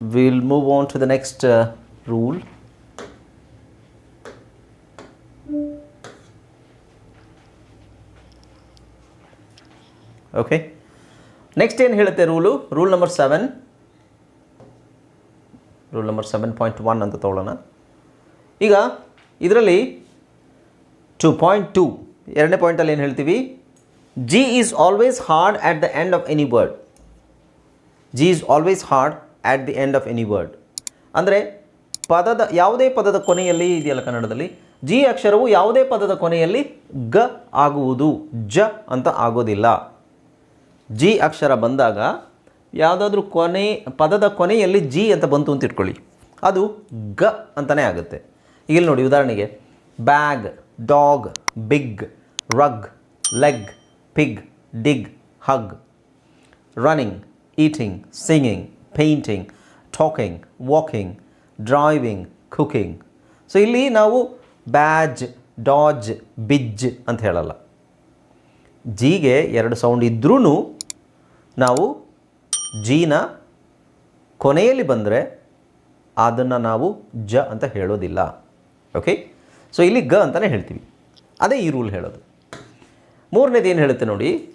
we'll move on to the next uh, rule. Okay next ಏನು ಹೇಳುತ್ತೆ rule rule number seven rule number seven point one ಅಂತ ತಗೊಳ್ಳೋಣ ಈಗ ಇದರಲ್ಲಿ two point to ಎರಡನೇ ಪಾಯಿಂಟಲ್ಲಿ ಏನು ಹೇಳ್ತೀವಿ? G is always hard at the end of any word G is always hard at the end of any word ಅಂದರೆ ಪದದ ಯಾವುದೇ ಪದದ ಕೊನೆಯಲ್ಲಿ ಇದೆಯಲ್ಲ ಕನ್ನಡದಲ್ಲಿ? ಜಿ ಅಕ್ಷರವು ಯಾವುದೇ ಪದದ ಕೊನೆಯಲ್ಲಿ ಗ ಆಗುವುದು ಜ ಅಂತ ಆಗೋದಿಲ್ಲ. ಜಿ ಅಕ್ಷರ ಬಂದಾಗ ಯಾವುದಾದ್ರೂ ಕೊನೆ ಪದದ ಕೊನೆಯಲ್ಲಿ ಜಿ ಅಂತ ಬಂತು ಅಂತ ಇಟ್ಕೊಳ್ಳಿ. ಅದು ಗ ಅಂತಲೇ ಆಗುತ್ತೆ. ಇಲ್ಲಿ ನೋಡಿ ಉದಾಹರಣೆಗೆ bag dog big rug leg pig dig hug running eating singing, painting, talking walking drawing cooking so ಇಲ್ಲಿ ನಾವು ಬ್ಯಾಜ್ ಡಾಜ್ ಬಿಜ್ ಅಂತ ಹೇಳಲ್ಲ. ಜಿಗೆ ಎರಡು ಸೌಂಡ್ ಇದ್ರೂ ನಾವು ಜೀನ ಕೊನೆಯಲ್ಲಿ ಬಂದರೆ ಅದನ್ನು ನಾವು ಜ ಅಂತ ಹೇಳೋದಿಲ್ಲ. ಓಕೆ ಸೊ ಇಲ್ಲಿ ಗ ಅಂತಲೇ ಹೇಳ್ತೀವಿ. ಅದೇ ಈ ರೂಲ್ ಹೇಳೋದು. ಮೂರನೇದು ಏನು ಹೇಳುತ್ತೆ ನೋಡಿ?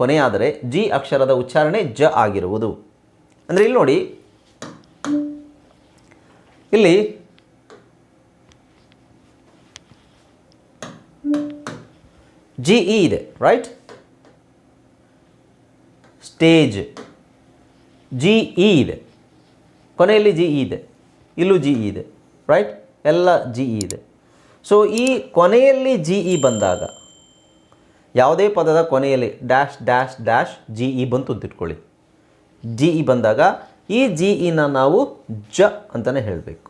ಕೊನೆಯಾದರೆ ಜಿ ಅಕ್ಷರದ ಉಚ್ಚಾರಣೆ ಜ ಆಗಿರುವುದು. ಅಂದರೆ ಇಲ್ಲಿ ನೋಡಿ. ಇಲ್ಲಿ ಜಿ ಇ ಇದೆ ರೈಟ್ ಸ್ಟೇಜ್. ಜಿ ಇ ಇದೆ. ಕೊನೆಯಲ್ಲಿ ಜಿ ಇ ಇದೆ. ಇಲ್ಲೂ ಜಿ ಇ ಇದೆ ರೈಟ್ ಎಲ್ಲ ಜಿ ಇ ಇದೆ. ಸೊ ಈ ಕೊನೆಯಲ್ಲಿ ಜಿ ಇ ಬಂದಾಗ ಯಾವುದೇ ಪದದ ಕೊನೆಯಲ್ಲಿ dash dash dash G E ಬಂತು ಅಂತ ಜಿ ಇ ಬಂದಾಗ ಈ ಜಿ ಇನ ನಾವು ಜ ಅಂತಲೇ ಹೇಳಬೇಕು.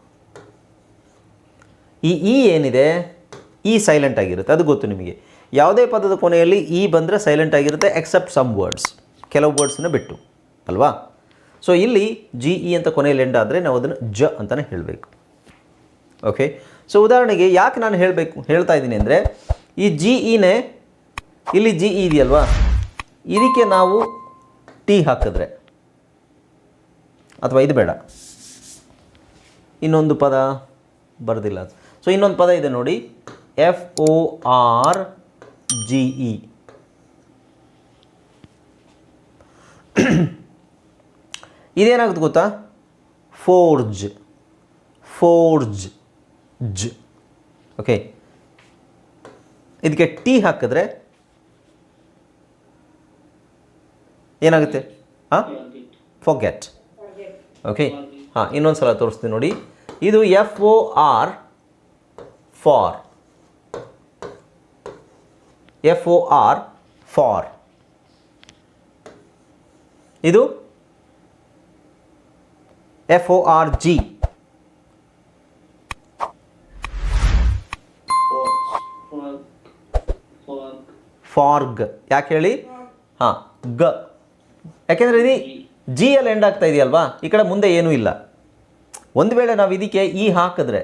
ಈ ಇ ಏನಿದೆ? ಇ ಸೈಲೆಂಟ್ ಆಗಿರುತ್ತೆ. ಅದು ಗೊತ್ತು ನಿಮಗೆ. ಯಾವುದೇ ಪದದ ಕೊನೆಯಲ್ಲಿ ಇ ಬಂದರೆ ಸೈಲೆಂಟ್ ಆಗಿರುತ್ತೆ ಎಕ್ಸೆಪ್ಟ್ ಸಮ್ ವರ್ಡ್ಸ್ ಕೆಲವು ವರ್ಡ್ಸನ್ನ ಬಿಟ್ಟು. ಅಲ್ವಾ? ಸೊ ಇಲ್ಲಿ ಜಿ ಇ ಅಂತ ಕೊನೆಯಲ್ಲಿ ಎಂಡ್ ಆದರೆ ನಾವು ಅದನ್ನು ಜ ಅಂತಲೇ ಹೇಳಬೇಕು. ಓಕೆ ಸೊ ಉದಾಹರಣೆಗೆ ಯಾಕೆ ನಾನು ಹೇಳಬೇಕು, ಹೇಳ್ತಾ ಇದ್ದೀನಿ ಅಂದರೆ ಈ ಜಿ ಇನೇ ಇಲ್ಲಿ ಜಿ ಇ ಇದೆಯಲ್ವಾ? ಇದಕ್ಕೆ ನಾವು ಟಿ ಹಾಕಿದ್ರೆ. ಅಥವಾ ಇದು ಬೇಡ. ಇನ್ನೊಂದು ಪದ ಬರೋದಿಲ್ಲ ಸೊ ಇನ್ನೊಂದು ಪದ ಇದೆ ನೋಡಿ. F O R G E ಇದೇನಾಗುತ್ತೆ ಗೊತ್ತಾ? ಫೋರ್ಜ್ ಫೋರ್ಜ್ ಜ್ ಓಕೆ ಇದಕ್ಕೆ ಟಿ ಹಾಕಿದ್ರೆ ಏನಾಗುತ್ತೆ? ಹಾಂ? ಫೊಗೆಟ್ ಓಕೆ ಹಾಂ ಇನ್ನೊಂದು ಸಲ ತೋರಿಸ್ತೀನಿ ನೋಡಿ. ಇದು F O R for F O R for ಇದು F O R G forge ಯಾಕೆ ಹೇಳಿ? ಹಾಂ ಗ. ಯಾಕೆಂದರೆ ಇದು ಜಿ ಅಲ್ಲಿ ಎಂಡ್ ಆಗ್ತಾ ಇದೆಯಲ್ವಾ? ಈ ಕಡೆ ಮುಂದೆ ಏನೂ ಇಲ್ಲ. ಒಂದು ವೇಳೆ ನಾವು ಇದಕ್ಕೆ ಈ ಹಾಕಿದ್ರೆ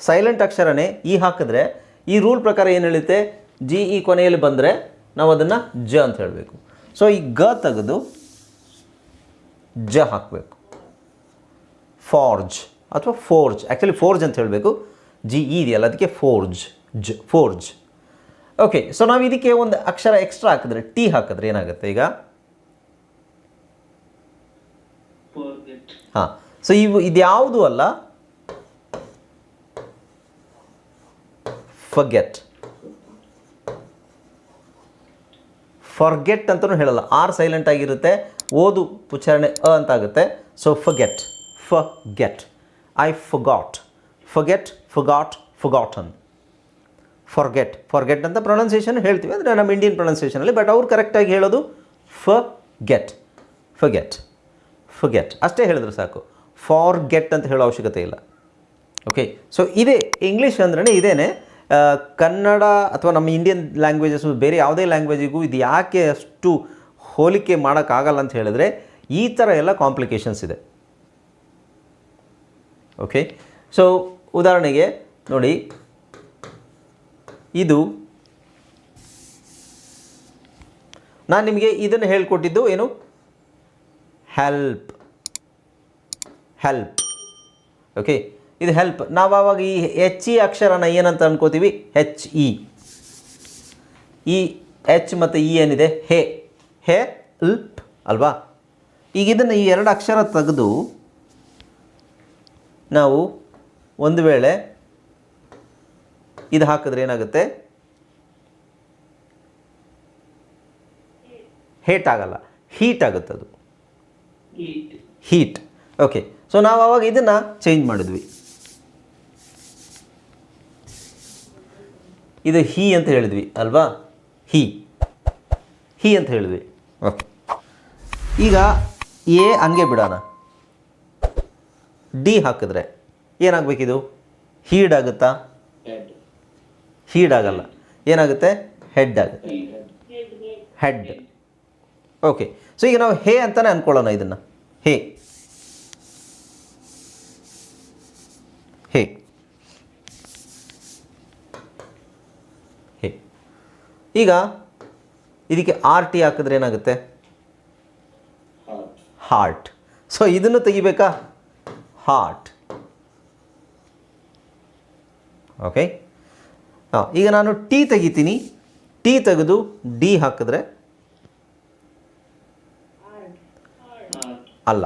ಸೈಲೆಂಟ್ ಅಕ್ಷರನೇ ಈ ಹಾಕಿದ್ರೆ, ಈ ರೂಲ್ ಪ್ರಕಾರ ಏನು ಹೇಳುತ್ತೆ? ಜಿ ಈ ಕೊನೆಯಲ್ಲಿ ಬಂದರೆ ನಾವು ಅದನ್ನು ಜ ಅಂತ ಹೇಳಬೇಕು. ಸೊ ಈ ಗ ತೆಗೆದು ಜ ಹಾಕಬೇಕು. ಫಾರ್ಜ್ ಅಥವಾ ಫೋರ್ಜ್ ಆ್ಯಕ್ಚುಲಿ ಫೋರ್ಜ್ ಅಂತ ಹೇಳಬೇಕು. ಜಿ ಇ ಇದೆಯಲ್ಲ, ಅದಕ್ಕೆ ಫೋರ್ಜ್ ಜ ಫೋರ್ಜ್ ಓಕೆ ಸೊ ನಾವು ಇದಕ್ಕೆ ಒಂದು ಅಕ್ಷರ ಎಕ್ಸ್ಟ್ರಾ ಹಾಕಿದ್ರೆ ಟಿ ಹಾಕಿದ್ರೆ ಏನಾಗುತ್ತೆ ಈಗ? ಹಾಂ. ಸೊ ಇವು ಇದ್ಯಾವುದು ಅಲ್ಲ? ಫಗೆಟ್ ಫರ್ಗೆಟ್ ಅಂತಲೂ ಹೇಳಲ್ಲ. ಆರ್ ಸೈಲೆಂಟ್ ಆಗಿರುತ್ತೆ. ಓದು ಉಚ್ಚಾರಣೆ ಅ ಅಂತ ಆಗುತ್ತೆ so forget forget I forgot forget forgot forgotten forget forget ಅಂತ ಪ್ರೊನೌನ್ಸಿಯೇಷನ್ ಹೇಳ್ತೀವಿ. ಅಂದರೆ ನಮ್ಮ ಇಂಡಿಯನ್ ಪ್ರೊನೌನ್ಸಿಯೇಷನಲ್ಲಿ ಬಟ್ ಅವ್ರು ಕರೆಕ್ಟಾಗಿ ಹೇಳೋದು ಫ ಗೆಟ್ ಫಗೆಟ್ ಫಗೆಟ್ ಅಷ್ಟೇ ಹೇಳಿದ್ರೆ ಸಾಕು. ಫಾರ್ ಗೆಟ್ ಅಂತ ಹೇಳೋ ಅವಶ್ಯಕತೆ ಇಲ್ಲ. ಓಕೆ ಸೊ ಇದೇ ಇಂಗ್ಲೀಷ್ ಅಂದ್ರೆ ಇದೇನೆ ಕನ್ನಡ ಅಥವಾ ನಮ್ಮ ಇಂಡಿಯನ್ ಲ್ಯಾಂಗ್ವೇಜಸ್ ಬೇರೆ ಯಾವುದೇ ಲ್ಯಾಂಗ್ವೇಜಿಗೂ ಇದು ಯಾಕೆ ಅಷ್ಟು ಹೋಲಿಕೆ ಮಾಡೋಕ್ಕಾಗಲ್ಲ ಅಂತ ಹೇಳಿದ್ರೆ, ಈ ಥರ ಎಲ್ಲ ಕಾಂಪ್ಲಿಕೇಶನ್ಸ್ ಇದೆ. ಓಕೆ ಸೊ ಉದಾಹರಣೆಗೆ ನೋಡಿ, ಇದು ನಾನು ನಿಮಗೆ ಇದನ್ನು ಹೇಳ್ಕೊಟ್ಟಿದ್ದು ಏನು? ಹೆಲ್ಪ್ ಹೆಲ್ಪ್ ಓಕೆ ಇದು ಹೆಲ್ಪ್ ನಾವು ಆವಾಗ ಈ ಎಚ್ ಇ ಅಕ್ಷರನ ಏನಂತ ಅನ್ಕೋತೀವಿ? ಹೆಚ್ ಇ ಈ ಎಚ್ ಮತ್ತು ಇ ಏನಿದೆ? ಹೇ. ಹೇ ಲ್ಪ್ ಅಲ್ವಾ? ಈಗ ಇದನ್ನು ಈ ಎರಡು ಅಕ್ಷರ ತೆಗೆದು ನಾವು ಒಂದು ವೇಳೆ ಇದು ಹಾಕಿದ್ರೆ ಏನಾಗುತ್ತೆ? ಹೇಟ್ ಆಗಲ್ಲ. ಹೀಟ್ ಆಗುತ್ತೆ ಅದು ಹೀಟ್ ಓಕೆ ಸೊ ನಾವು ಅವಾಗ ಇದನ್ನು ಚೇಂಜ್ ಮಾಡಿದ್ವಿ. ಇದು ಹಿ ಅಂತ ಹೇಳಿದ್ವಿ ಅಲ್ವಾ? ಹಿ. ಹಿ ಅಂತ ಹೇಳಿದ್ವಿ. ಓಕೆ. ಈಗ ಎ ಹಂಗೆ ಬಿಡೋಣ. ಡಿ ಹಾಕಿದ್ರೆ ಏನಾಗಬೇಕಿದು? ಹೀಡ್ ಆಗುತ್ತಾ? ಹೀಡ್ ಆಗಲ್ಲ. ಏನಾಗುತ್ತೆ? ಹೆಡ್ ಆಗುತ್ತೆ. ಹೆಡ್ ಓಕೆ ಸೊ ಈಗ ನಾವು ಹೇ ಅಂತಲೇ ಅನ್ಕೊಳ್ಳೋಣ ಇದನ್ನು. ಹೇ. ಈಗ ಇದಕ್ಕೆ ಆರ್ ಟಿ ಹಾಕಿದ್ರೆ ಏನಾಗುತ್ತೆ? ಹಾರ್ಟ್ ಸೊ ಇದನ್ನು ತೆಗಿಬೇಕಾ? ಹಾರ್ಟ್ ಓಕೆ ಹಾಂ ಈಗ ನಾನು ಟಿ ತೆಗಿತೀನಿ. ಟಿ ತೆಗೆದು ಡಿ ಹಾಕಿದ್ರೆ? ಅಲ್ಲ.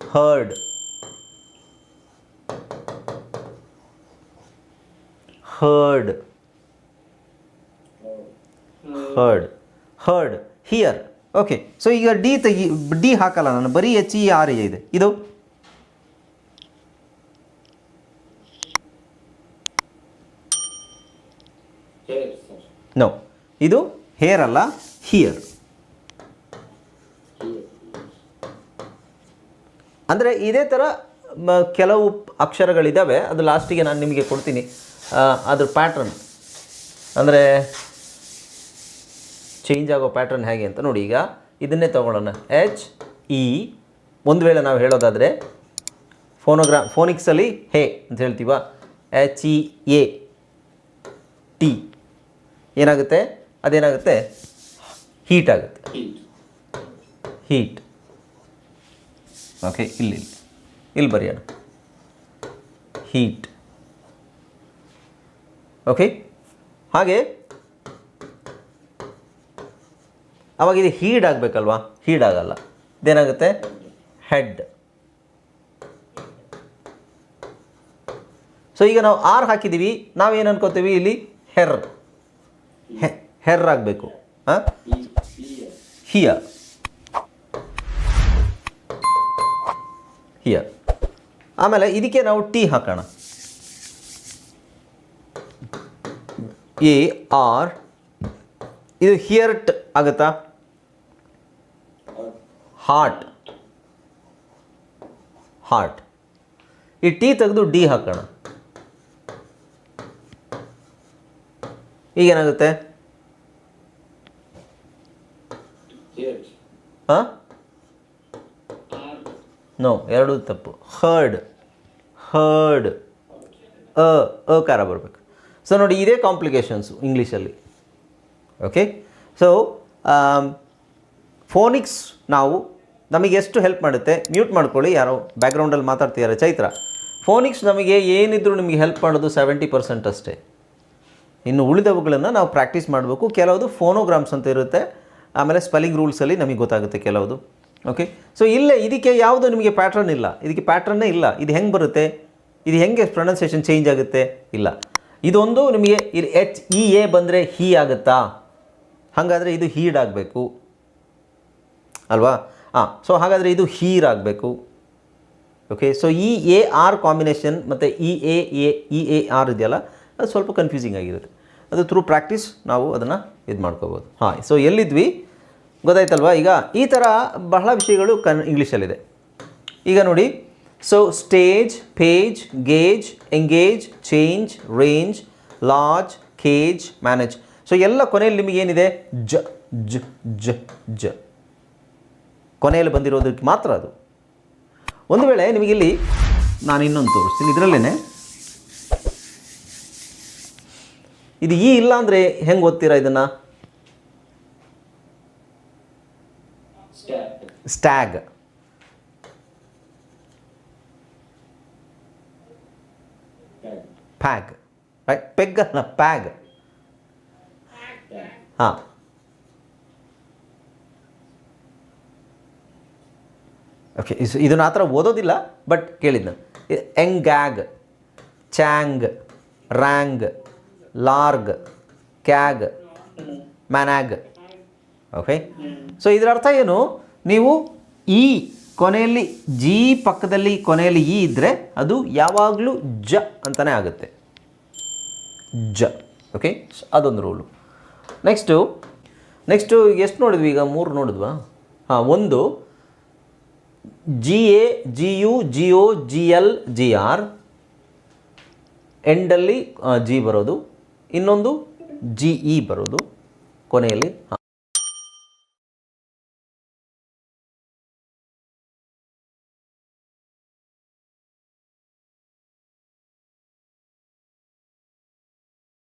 Heard heard heard heard here okay so ಈಗ ಡಿ ತೆಗಿ ಡಿ ಹಾಕಲ್ಲ ನಾನು. ಬರೀ ಎಚ್ ಇ ಆರ್ ಇದೆ. ಇದು? ನೋ ಇದು? ಹೇರ್ ಅಲ್ಲ. ಹಿಯರ್ ಅಂದರೆ ಇದೇ ಥರ ಕೆಲವು ಅಕ್ಷರಗಳಿದ್ದಾವೆ ಅದು ಲಾಸ್ಟಿಗೆ ನಾನು ನಿಮಗೆ ಕೊಡ್ತೀನಿ. ಅದ್ರ ಪ್ಯಾಟ್ರನ್ ಅಂದರೆ ಚೇಂಜ್ ಆಗೋ ಪ್ಯಾಟ್ರನ್ ಹೇಗೆ ಅಂತ ನೋಡಿ ಈಗ ಇದನ್ನೇ ತಗೊಳ್ಳೋಣ. ಎಚ್ ಇ ಒಂದು ವೇಳೆ ನಾವು ಹೇಳೋದಾದರೆ ಫೋನೋಗ್ರಾ ಫೋನಿಕ್ಸಲ್ಲಿ ಹೇ ಅಂತ ಹೇಳ್ತೀವ. ಎಚ್ ಇ ಎ ಟಿ ಏನಾಗುತ್ತೆ? ಅದೇನಾಗುತ್ತೆ? ಹೀಟ್ ಆಗುತ್ತೆ. ಹೀಟ್ ಓಕೆ ಇಲ್ಲಿ ಇಲ್ಲಿ. ಇಲ್ಲಿ ಬರೆಯೋಣ. ಹೀಟ್ ಓಕೆ ಹಾಗೆ ಅವಾಗ ಇದು ಹೀಡ್ ಆಗಬೇಕಲ್ವಾ? ಹೀಡ್ ಆಗಲ್ಲ. ಇದೇನಾಗುತ್ತೆ? ಹೆಡ್ ಸೊ ಈಗ ನಾವು ಆರ್ ಹಾಕಿದ್ದೀವಿ ನಾವೇನು ಅನ್ಕೋತೀವಿ? ಇಲ್ಲಿ ಹೆರ್ ಹೆರ್ ಆಗಬೇಕು. ಹಾಂ? ಹಿಯರ್ ಹಿಯರ್ ಆಮೇಲೆ ಇದಕ್ಕೆ ನಾವು ಟಿ ಹಾಕೋಣ. ಎ ಆರ್ ಇದು ಹಿಯರ್ಟ್ ಆಗುತ್ತಾ? ಹಾರ್ಟ್. ಹಾರ್ಟ್. ಈ ಟಿ ತೆಗೆದು ಡಿ ಹಾಕೋಣ. ಈಗೇನಾಗುತ್ತೆ? ಹಾಂ? ನೋ ಎರಡು ತಪ್ಪು. ಹರ್ಡ್. ಹರ್ಡ್. ಅ ಅಕಾರ ಬರಬೇಕು. ಸೊ ನೋಡಿ ಇದೇ ಕಾಂಪ್ಲಿಕೇಶನ್ಸು ಇಂಗ್ಲೀಷಲ್ಲಿ. ಓಕೆ ಸೊ ಫೋನಿಕ್ಸ್ ನಾವು ನಮಗೆ ಎಷ್ಟು ಹೆಲ್ಪ್ ಮಾಡುತ್ತೆ? ಮ್ಯೂಟ್ ಮಾಡ್ಕೊಳ್ಳಿ. ಯಾರೋ ಬ್ಯಾಕ್ಗ್ರೌಂಡಲ್ಲಿ ಮಾತಾಡ್ತಿದ್ದಾರೆ. ಚೈತ್ರ. ಫೋನಿಕ್ಸ್ ನಮಗೆ ಏನಿದ್ರೂ ನಿಮಗೆ ಹೆಲ್ಪ್ ಮಾಡೋದು ಸೆವೆಂಟಿ ಪರ್ಸೆಂಟ್ ಅಷ್ಟೇ. ಇನ್ನು ಉಳಿದವುಗಳನ್ನು ನಾವು ಪ್ರಾಕ್ಟೀಸ್ ಮಾಡಬೇಕು. ಕೆಲವು ಫೋನೋಗ್ರಾಮ್ಸ್ ಅಂತ ಇರುತ್ತೆ. ಆಮೇಲೆ ಸ್ಪೆಲ್ಲಿಂಗ್ ರೂಲ್ಸಲ್ಲಿ ನಮಗೆ ಗೊತ್ತಾಗುತ್ತೆ ಕೆಲವುದು. ಓಕೆ ಸೊ ಇಲ್ಲೇ ಇದಕ್ಕೆ ಯಾವುದು ನಿಮಗೆ ಪ್ಯಾಟ್ರನ್ ಇಲ್ಲ. ಇದಕ್ಕೆ ಪ್ಯಾಟ್ರನ್ನೇ ಇಲ್ಲ. ಇದು ಹೆಂಗೆ ಬರುತ್ತೆ? ಇದು ಹೆಂಗೆ ಪ್ರೊನೌನ್ಸಿಯೇಷನ್ ಚೇಂಜ್ ಆಗುತ್ತೆ? ಇಲ್ಲ. ಇದೊಂದು ನಿಮಗೆ ಎಚ್ ಇ ಎ ಬಂದರೆ ಹೀ ಆಗುತ್ತಾ? ಹಾಗಾದರೆ ಇದು ಹೀಡ್ ಆಗಬೇಕು. ಅಲ್ವಾ? ಹಾಂ ಸೊ ಹಾಗಾದರೆ ಇದು ಹೀರ್ ಆಗಬೇಕು. ಓಕೆ ಸೊ ಈ ಎ ಆರ್ ಕಾಂಬಿನೇಷನ್ ಮತ್ತು E A A E A R ಇದೆಯಲ್ಲ, ಅದು ಸ್ವಲ್ಪ ಕನ್ಫ್ಯೂಸಿಂಗ್ ಆಗಿರುತ್ತೆ. ಅದು ಥ್ರೂ ಪ್ರಾಕ್ಟೀಸ್ ನಾವು ಅದನ್ನು ಇದು ಮಾಡ್ಕೋಬೋದು. ಹಾಂ ಸೊ ಎಲ್ಲಿದ್ವಿ? ಗೊತ್ತಾಯ್ತಲ್ವಾ? ಈಗ ಈ ಥರ ಬಹಳ ವಿಷಯಗಳು ಕನ್, ಇಂಗ್ಲೀಷಲ್ಲಿದೆ. ಈಗ ನೋಡಿ so stage page gauge engage change range large cage manage so ಎಲ್ಲ ಕೊನೆಯಲ್ಲಿ ನಿಮಗೆ ಏನಿದೆ? ಜ ಜ ಜ ಜ. ಕೊನೆಯಲ್ಲಿ ಬಂದಿರೋದಕ್ಕೆ ಮಾತ್ರ ಅದು. ಒಂದು ವೇಳೆ ನಿಮಗಿಲ್ಲಿ ನಾನು ಇನ್ನೊಂದು ತೋರಿಸ್ತೀನಿ. ಇದರಲ್ಲೇ ಇದು ಈ ಇಲ್ಲ ಅಂದರೆ ಹೆಂಗೆ ಓದ್ತೀರಾ ಇದನ್ನು? ಸ್ಟ್ಯಾಗ್ ಪ್ಯಾಗ್. ರೈಟ್ ಪೆಗ್ ಅಲ್ಲ, ಪ್ಯಾಗ್. ಹಾಂ. ಓಕೆ ಇಸ್ ಇದನ್ನ ಆ ಥರ ಓದೋದಿಲ್ಲ ಬಟ್ ಕೇಳಿದ್ನ. ಎಂಗ್ಯಾಗ್ ಚಾಂಗ್ ರ್ಯಾಂಗ್, ಲಾರ್ಗ್, ಕ್ಯಾಗ್ ಮ್ಯಾನ್ಯಾಗ್ ಓಕೆ ಸೊ ಇದರ ಅರ್ಥ ಏನು? ನೀವು ಈ ಕೊನೆಯಲ್ಲಿ, ಜಿ ಪಕ್ಕದಲ್ಲಿ ಕೊನೆಯಲ್ಲಿ ಈ ಇದ್ದರೆ ಅದು ಯಾವಾಗಲೂ ಜ ಅಂತಲೇ ಆಗುತ್ತೆ. ಜ. ಓಕೆ ಅದೊಂದು ರೂಲು ನೆಕ್ಸ್ಟು ನೆಕ್ಸ್ಟು ಎಷ್ಟು ನೋಡಿದ್ವಿ ಈಗ? ಮೂರು ನೋಡಿದ್ವಾ? ಹಾಂ, ಒಂದು. G A G U G O G L G R ಎಂಡಲ್ಲಿ G ಬರೋದು. ಇನ್ನೊಂದು ಜಿ ಇ ಬರೋದು ಕೊನೆಯಲ್ಲಿ.